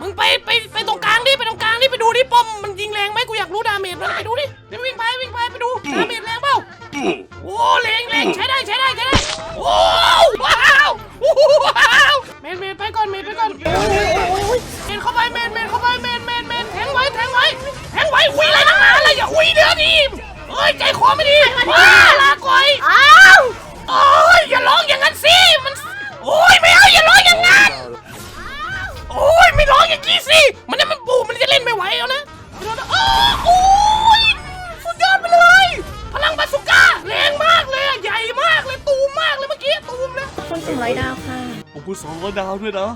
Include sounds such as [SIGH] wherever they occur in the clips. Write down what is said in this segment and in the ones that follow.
มึงไปไปไปตรงกลางดิไปตรงกลางดิไปดูดิป้อมมันยิงแรงไหมกูอยากรู้ดาเมจมันไปดูดิเดี๋ยววิ่งไปวิ่งไปไปดูดาเมจแรงเปล่าโอ้แรงแรงใช้ได้ใช้ได้ใช้ได้โอ้ว้าวว้าวเมนเมนไปก่อนเมนไปก่อนเมนเข้าไปเมนเมนเข้าไปเมนเมนเมนแทงไว้แทงไว้แทงไว้หุยอะไรนักหนาอะไรอย่าหุยเดือดีเอ้ยใจคอไม่ดีว้าลาก่อยอ้าวโอ้ยอย่าร้องอย่างนั้นสิมันโอ้ยไม่เอาอย่าร้องอย่างนั้นโอ้ ยไม่ร้องอย่างนี้สิมันนั่นมันปูมันจะเล่นไม่ไหวแล้วนะไม่ร้องนะอ้าวโอ้ยสุดยอดไปเลย พลังบาสุก้าแรงมากเลยอะใหญ่มากเลยตูมมากเลยเมื่อกี้ตูมเลยคนสองร้อยดาวค่ะผมกูสองร้อยดาวด้วยนะ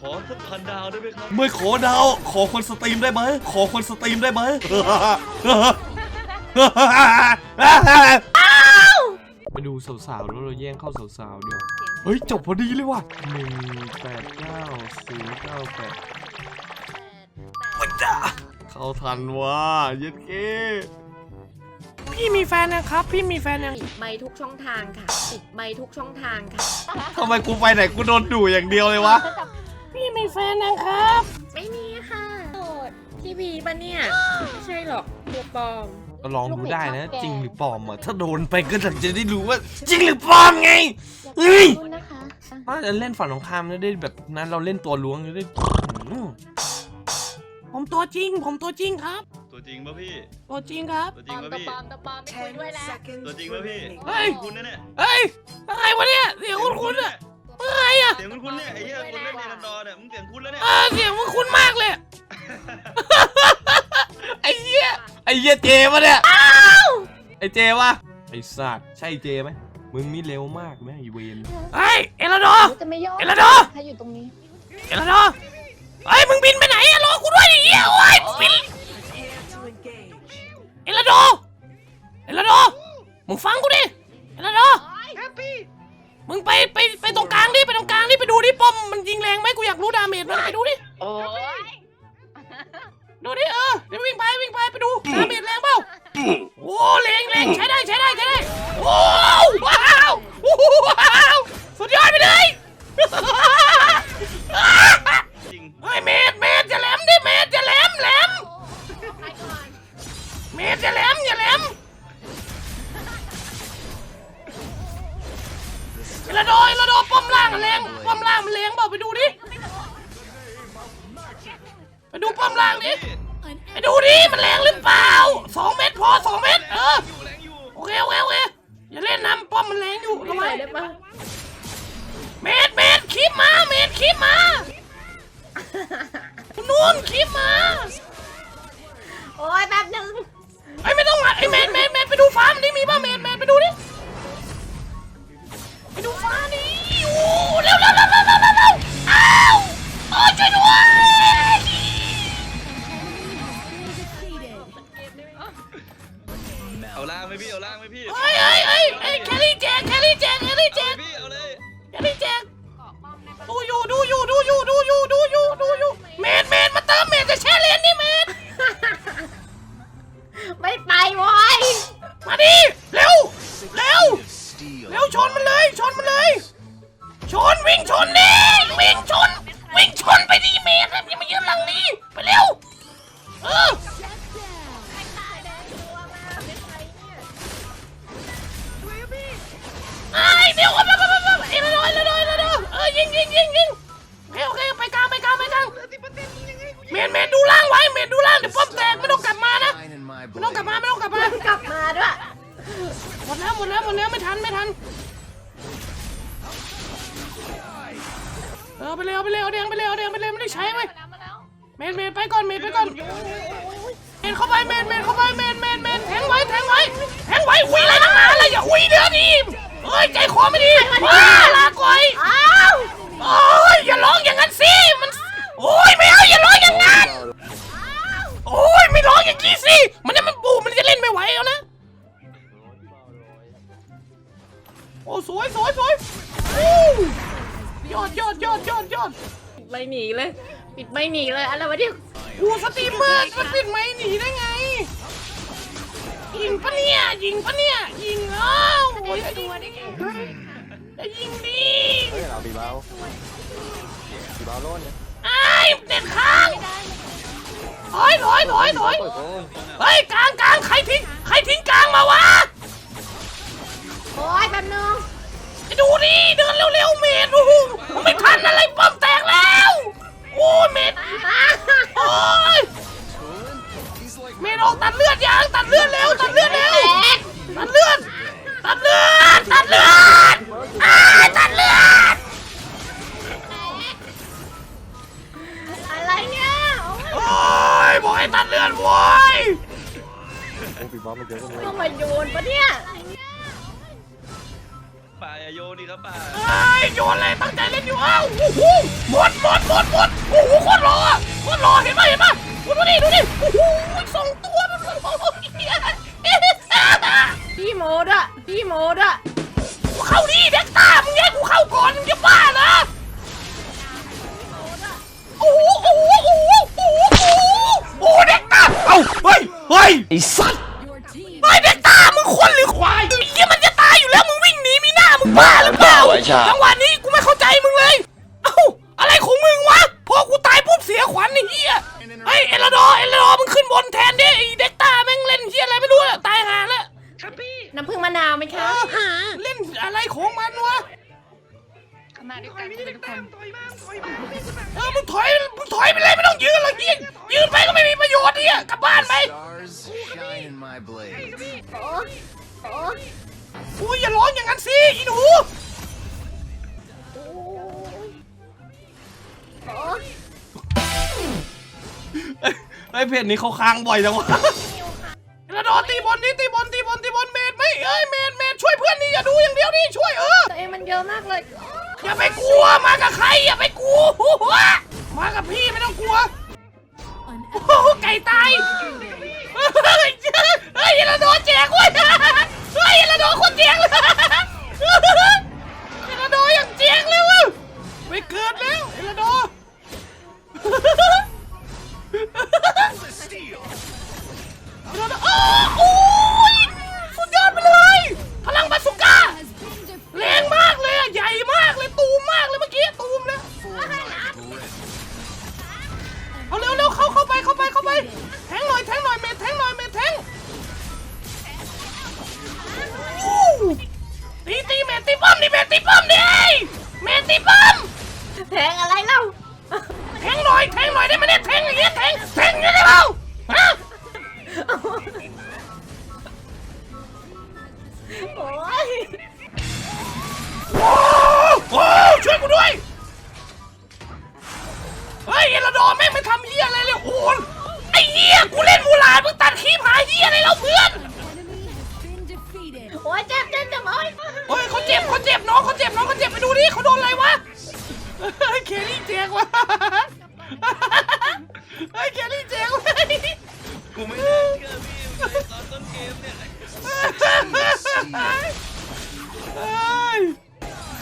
ขอสักพันดาวได้ไหมครับไม่ขอดาว ขอคนสตรีมได้ไหมขอคนสตรีมได้ไหมไปดูสาวๆแล้วเราแย่งเข้าสาวๆเดี๋ยว เฮ้ย จบพอดีเลยว่ะหนึ่งแปดเก้าศูนย์เก้าแปดวันจ้าเข้าทันว่าเย็ดเก้พี่มีแฟนนะครับ พี่มีแฟนยังปิดไมค์ทุกช่องทางค่ะปิดไมค์ทุกช่องทางค่ะ ทำไมกูไปไหนกูโดนดูอย่างเดียวเลยวะ พี่มีแฟนนะครับ ไม่มีค่ะโสดพี่บีปะเนี่ยไม่ใช่หรอกตัวปลอมก็ลองดูได้นะ จริงหรือปลอมอะ ถ้าโดนไปก็จะได้รู้ว่า จริงหรือปลอมไงเฮ้ยขอบคุณ นะคะถ้าจะเล่นฝั่งตรงข้ามแล้วได้แบบนั้นเราเล่นตัวล้วงจะได้อืมผมตัวจริง ผมตัวจริงครับ ตัวจริงป่ะพี่ ตัวจริงครับ ตัวจริงป่ะพี่ไม่คุยด้วยแล้ว ตัวจริงป่ะพี่เฮ้ย คุณนะเนี่ยเฮ้ยอะไรวะเนี่ยเสียงคุ้นๆอะอะไรอะเสียงคุณคุณเนี่ยไอ้เหี้ยคนเล่นเนรันดอร์เนี่ยมึงเสียงคุณแล้วเนี่ยเออเสียงมันคุ้นมากเลย ไอ้เหี้ยไอ้เหี้ยเจปะเนี่ยไอ้เจวะไอ้สัตว์ใช่เจไหม มึงนี่เร็วมากแม่งอีเวนเฮ้ยเอลโดอจะไม่ย่อเอลโดอถ้าอยู่ตรงนี้เอลโดอเฮ้ยมึงบินไปไหนอะรอกูด้วยดิเหี้ยโอ้ยบินเอลโดเอลโดมึงฟังกูดิเอลโดมึงไปไปไปตรงกลางดิไปตรงกลางดิไปดูดิป้อมมันยิงแรงไหมกูอยากรู้ดาเมจมันไปดูดิโอ้ยดูดิเออเดี๋ยววิ่งไปวิ่งไปไปดูดาเมจแรงเปล่า โอ้แรงแรงใช้ได้ใช้ได้ใช้ได้โอ้ว้าวว้าวสุดยอดไปเลยจริงเฮ้ยเมดเมดอย่าแหลมดิเมดอย่าแหลมแหลมเมดอย่าแหลมอย่าแหลมเอลาโดอลาโดป้อมล่างมันแรงป้อมล่างมันแรงเปล่าไปดูดิไปดูป้อมล่างดิ ไปดูดิมันแรงหรือเปล่าสองเม็ดพอสองเม็ดเอออยู่แรงอยู่โอเคโอเคโอเคอย่าเล่นน้ำป้อมมันแรงอยู่ไม่ระไหววังได้ปะเมดเมดคลิปมาเมดคลิปมานู่นคลิปมาโอ้ยแป๊บนึงไอ้ยไม่ต้องมาไอ้เมดเมด เร็วชนมันเลยชนมันเลย ชนวิ่งชนดิวิ่งชน วิ่งชนไปดิเมดอย่ามายืนหลังนี้ไปเร็วเออไอ้เดี๋ยวไปไปไปไปเอ็นเลยเลยเลยเลยเออยิงยิงยิงยิงโอเคโอเคไปกลางไปกลางไปกลางเมดเมดดูล่างไว้เมดดูล่างเดี๋ยวป้อมแตกไม่ต้องกลับมานะไม่ต้องกลับมาไม่ต้องกลับมา กลับมาด้วย หมดแล้วหมดแล้วหมดแล้วไม่ทันไม่ทันเออไปเร็วไปเร็วเอาแดงไปเร็วเอาแดงไปเร็วไม่ได้ใช้เว้ยเมนเมนไปก่อนเมนไปก่อนเมนเข้าไปเมนเมนเข้าไปเมนเมนเมนแทงไว้แทงไว้แทงไว้หุยอะไรนักหนาอะไรอย่าหุยเดือดีเฮ้ยใจคอไม่ดีว้าลาก่อยอ้าวโอ้ยอย่าร้องอย่างนั้นสิมันโอ้ยไม่เอาอย่าร้องอย่างนั้นโอ้ยไม่ร้องอย่างนี้สิมันนั่นมันปูมันจะเล่นไม่ไหวแล้วนะ อ้สวยสวยสวยโอ้ยอดยอดยอดยอดยอดปิดไม่หนีเลย ปิดไม่หนีเลยอะไรวะเนี่ยกูสตรีมเมอร์มันปิดไม่หนีได้ไงยิงปะเนี่ยยิงปะเนี่ยยิงอ้าวโอ้ยตัวได้ไงใจจะยิงดิเฮ้ยเราบีเบาบีเบาโล่นเนี่ยไอ้ยเด็ดค้างถอยถอยถอยถอยเปิดโล่นเฮ้ยกลางกลางใครทิ้งใครทิ้งกลางมาวะ โอ้ยแป๊บนึง ดูดิเดินเร็วๆเมดโอ้โห ไอ้สัตว์ไอ้เด็กตามึงคนหรือควายไอ้เหี้ยมันจะตายอยู่แล้วมึงวิ่งหนีมีหน้ามึงบ้าหรือเปล่าจังหวะนี้กูไม่เข้าใจมึงเลย เอ้าอะไรของมึงวะพอกูตายปุ๊บเสียขวัญไอ้เหี้ยเฮ้ยเอลดอร์เอลดอร์มึงขึ้นบนแทนดิไอ้เด็กตาแม่งเล่นเหี้ยอะไรไม่รู้อะตายห่าแล้วครับพี่น้ำผึ้งมะนาวไหมคะเล่นอะไรของมันวะมาด้วยกันเป็นคน เออมึงถอย ไอ้เพจนี้เขาค้างบ่อยจังวะกระโดดตีบอลนี่ตีบอลตีบอลตีบอลเมดไหมเอ้ยเมดเมดช่วยเพื่อนนี่อย่าดูอย่างเดียวนี่ช่วยเออตัวเองมันเยอะมากเลยอย่าไปกลัวมากับใครอย่าไปกลัวมากับพี่ไม่ต้องกลัวโอ้โหไก่ตายเฮ้ยเฮ้ยอย่าโดนแจกเว้ยเฮ้ยอย่าโดนคนแจกเลยอย่าโดนอย่างแจกเลยเว้ยไม่เกิดแล้วอย่าโดน [LAUGHS] steal. โอ้ยโอ้โหช่วยกูด้วย เฮ้ยเอลดอร์แม่งไม่ทำเฮียอะไรเลยโอ้ยไอ้เฮียกูเล่นมูลาดมึงตัดคลิปหาเฮียอะไรแล้วเพื่อนโอ้ยเจ็บเจ็บเจ็บโอ้ยเฮ้ยเขาเจ็บเขาเจ็บน้องเขาเจ็บน้องเขาเจ็บไปดูดิเขาโดนอะไรวะเฮ้ยเคลลี่เจ๊กวะเฮ้ยเคลลี่เจ๊กวะ กูไม่ได้เชื่อพี่เลย ต้นเกมเนี่ยเฮ้ย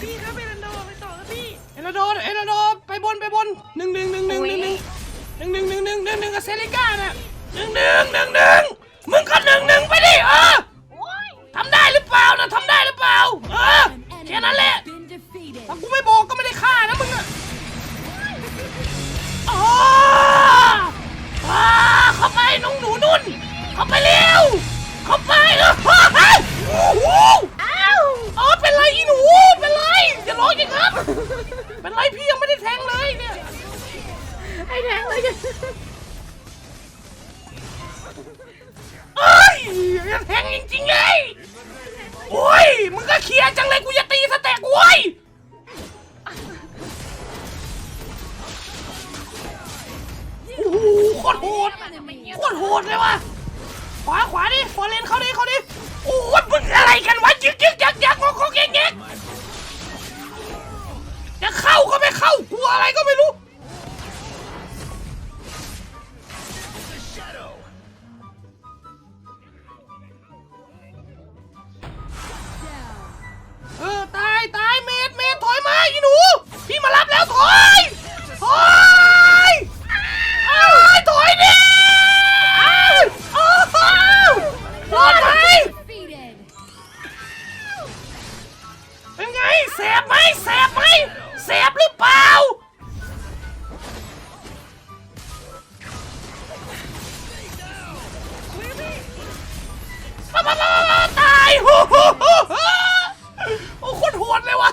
พี่ครับเป็นอันโดไปต่อครับพี่เอลดอร์เอลดอร์ไปบนไปบนหนึ่งหนึ่งหนึ่งหนึ่งหนึ่งหนึ่งหนึ่งหนึ่งหนึ่งหนึ่งหนึ่งหนึ่งกับเซริก้าน่ะหนึ่งหนึ่งหนึ่งหนึ่งมึงก็หนึ่งหนึ่งไปดิเออทำได้หรือเปล่านะทำได้หรือเปล่าเออแค่นั้นแหละถ้ากูไม่บอกก็ไม่ได้ฆ่านะมึงอะอ๋อเข้าไปน้องหนูนุ่นเข้าไปเร็ สบไหมแสบไหมแสบหรือเปล่า ตายโอ้โคตรโหดเลยวะ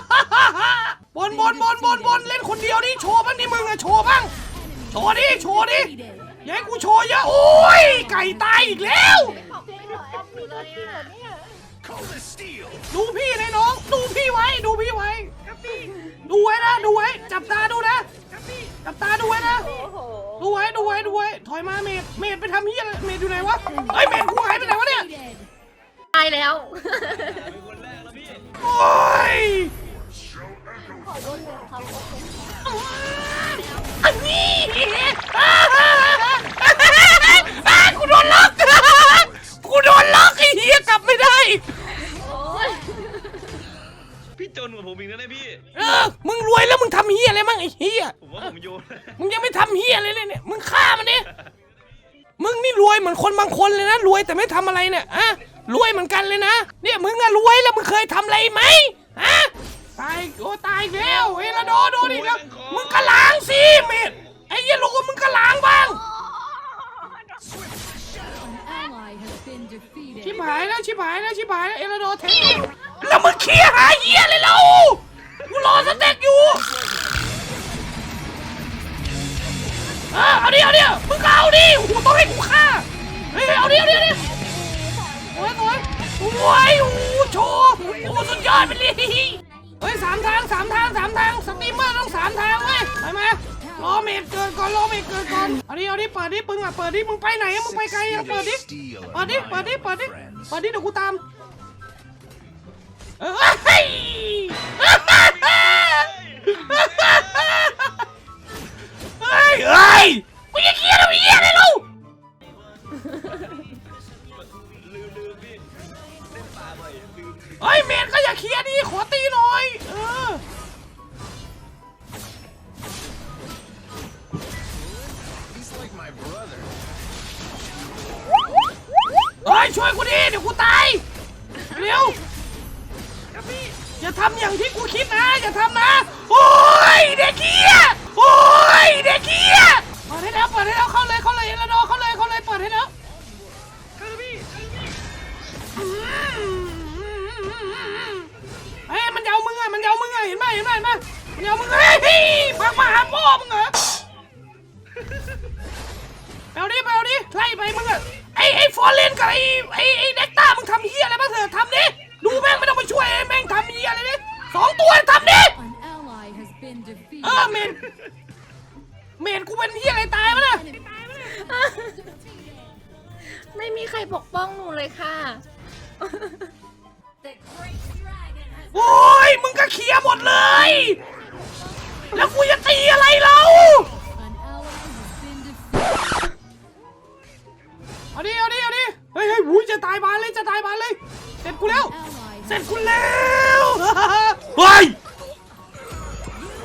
บอลบอลบอลบอลบอลเล่นคนเดียวนี่โชว์บ้างนี่มึงอะโชว์บ้าง โชว์ดิ โชว์ดิย่าใกูโชว์เยอะ โอ้ย ไก่ตายอีกแล้ว น้อง ดูพี่ไว้ ดูพี่ไว้ ดูไว้นะ ดูไว้ จับตาดูนะ จับตาดูไว้นะ ดูไว้ ดูไว้ ดูไว้ ถอยมาเมดเมดไปทำเฮียอะไรเมดอยู่ไหนวะเฮ้ยเมดกูหายไปไหนวะเนี่ย ตายแล้วเป็นคนแรกแล้วพี่โอ้ยอันนี้อ่ากูโดนล็อก กูโดนล็อกไอ้เหี้ยกลับไม่ได้ พี่จ นกว่าผมอีกนะเนี่ยพี่ เออ มึงรวยแล้วมึงทำเฮียอะไรมั่งไอ้เฮียผมว่าผมโยนมึงยังไม่ทำเฮียอะไรเลยเนี่ย มึงฆ่ามันดิมึงนี่รวยเหมือนคนบางคนเลยนะ รวยแต่ไม่ทำอะไรเนี่ยอะรวยเหมือนกันเลยนะ เนี่ยมึงอะรวยแล้วมึงเคยทำอะไรไหมฮะตายโอ้ตายอีกแล้วเฮลาโดโดนอีกแล้วมึงก็ล้างสิเมดไอ้เหี้ยโลมึงก็ล้างบ้าง ally has been defeated. ชิบหายแล้วชิบหายแล้วชิบหายแล้วเอลาโดแทง แล้วมึงเคลียร์หาเหี้ยเลยเรากูรอสเต็กอยู่เออเอาดิเอาดิมึงก็เอาดิโอ้โหต้องให้กูฆ่าเฮ้ยเอาดิเอาดิเอาดิโอ้ยโอ้ยโอ้ยโอ้โหโชว์โอ้โหสุดยอดไปเลยเฮ้ยสามทางสามทางสามทางสตรีมเมอร์ต้องสามทางเว้ยไปมารอเมดเกิดก่อนรอเมดเกิดก่อนเอาดิเอาดิเปิดดิปึงอะเปิดดิมึงไปไหนอะมึงไปไกลอะเปิดดิเปิดดิเปิดดิเปิดดิเปิดดิเดี๋ยวกูตาม เอ้ยเฮ้ยเฮ้ยมึงจะเห็นไหมมันจะเอามึงเฮ้ยพี่พักมาหาพ่อมึงเหรอไปเอาดิไปเอาดิไล่ไปมึงอะไอไอฟอร์เรนกับไอไอไอเน็กต้ามึงทำเฮียอะไรบ้างเถอะทำดิดูแม่งไม่ต้องไปช่วยไอ้แม่งทำเฮียอะไรดิสองตัวทำดิ An ally has been เออ defeated. เมนเมนกูเป็นเฮียอะไรตายมั้ยเนี่ยไม่มีใครปกป้องหนูเลยค่ะ โอ้ยมึงก็เคลียร์หมดเลย แล้วกูจะตีอะไรเราเอาดิเอาดิเอาดิเฮ้ยเฮ้ยหูยจะตายบานเลยจะตายบานเลย เสร็จกูแล้ว เสร็จกูแล้วเฮ้ย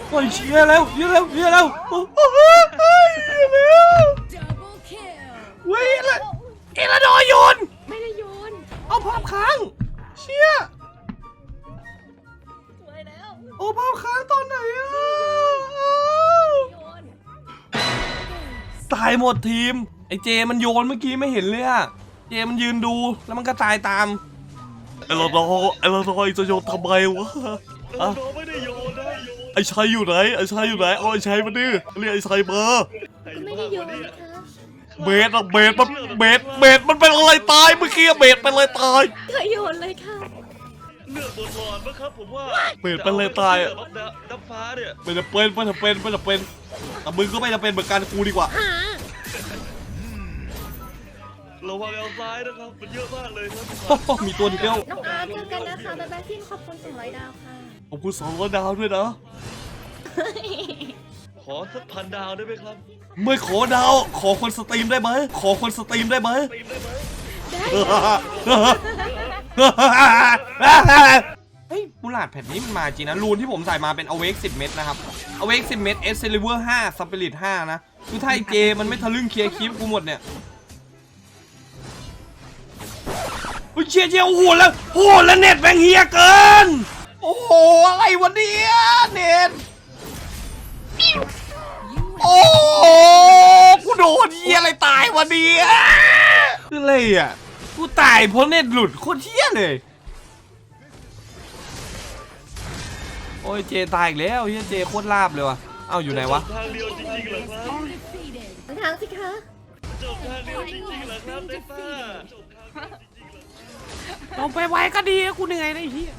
โอ้ยเชียแล้วเชียแล้วเชียแล้วโอ้โหเฮ้ยเชียร์แล้วเว้ยลเอลดอโยนไม่ได้โยนเอาภาพค้างเชี่ยสวยแล้วเอาภาพค้างตอนไหนอะ ตายหมดทีม ไอเจมันโยนเมื่อกี้ไม่เห็นเลยอะเจมันยืนดูแล้วมันก็ตายตามไอเราดอไอเราดอจะโยนทำไมวะเราโดนไม่ได้โยนนะโยนไอชัยอยู่ไหนไอชัยอยู่ไหนเอาไอชัยมาดิเรียกไอชัยมาไอ้ไม่บ้าได้โยวันนี้นะคะเบสอะเบสมันเบสเบสมันเป็นอะไรตายเมื่อกี้อะเบสเป็นอะไรตายเคยโยนเลยค่ะ เลือดบนหลอดมั้งครับผมว่าเปิดเป็นเลยตายอะ จะเอไปเชื่อแบบดับฟ้าเนี่ยไม่จะเป็นไม่จะเป็นไม่จะเป็นแต่มึงก็ไม่จะเป็นเหมือนกันกูดีกว่าหาระวังเอาซ้ายนะครับมันเยอะมากเลยครับมีตัวเดียวน้องอาร์ตเจอกันนะคะบ๊ายบายพี่ขอบคุณสองร้อยดาวค่ะขอบคุณสองร้อยดาวด้วยนะ ขอสักพันดาวได้ไหมครับไม่ขอดาว ขอคนสตรีมได้ไหม ขอคนสตรีมได้ไหมตีมได้ไหม เฮ้ยบุหลาดแผ่นนี้มันมาจริงนะรูนที่ผมใส่มาเป็น awake 10 เม็ดนะครับ awake 10 เม็ด s c a l i b u r 5 spirit 5นะคือถ้าไอเจมันไม่ทะลึ่งเคลียร์คลิปกูหมดเนี่ยเฮ้ยเชียร์เชียร์โอ้โหแล้วโอ้โหแล้วเน็ตแม่งเฮียเกิน โอ้โหอะไรวะเนี่ยเน็ตโอ้โหกูโดนเฮียอะไรตายวะเนี่ย คืออะไรอะ กูตายเพราะเน็ตหลุดโคตรเฮียเลย โอ้ยเจตายอีกแล้วเฮียเจโคตรลาบเลยว่ะ เอ้าอยู่ไหนวะ ทางเดียวจริงๆเหรอครับ Defeated. ทางสิคะจบทางเดียวจริงๆเหรอครับเดต้าลงไปไวก็ดีนะกูเหนื่อยนะไอ้เหี้ย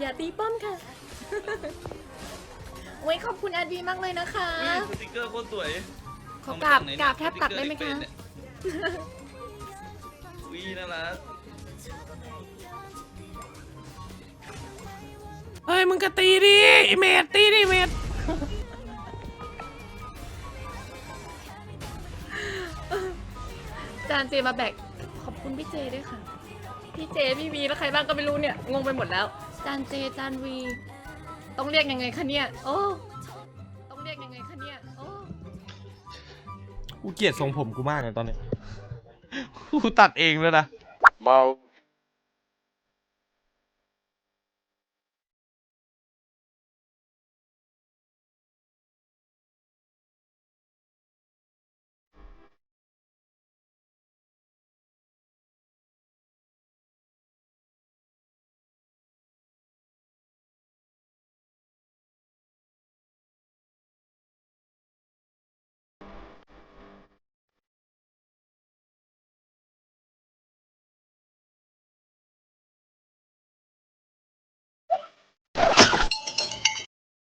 อย่าตีป้อมค่ะโอ้ยขอบคุณอาดีมากเลยนะคะ อุ้ยสติกเกอร์โคตรสวย ขอกราบกราบแทบตักได้ไหมคะอุ้ยน่ารักเฮ้ยมึงก็ตีดิไอ้เมดตีดิเมดจานเจมาแบกขอบคุณพี่เจด้วยค่ะ พี่เจพี่วีแล้วใครบ้างก็ไม่รู้เนี่ยงงไปหมดแล้ว จานเจจานวี ต้องเรียกยังไงคะเนี่ยโอ้ กูเกลียดทรงผมกูมากเลยตอนเนี้ยกูตัดเองแล้วยนะ เบา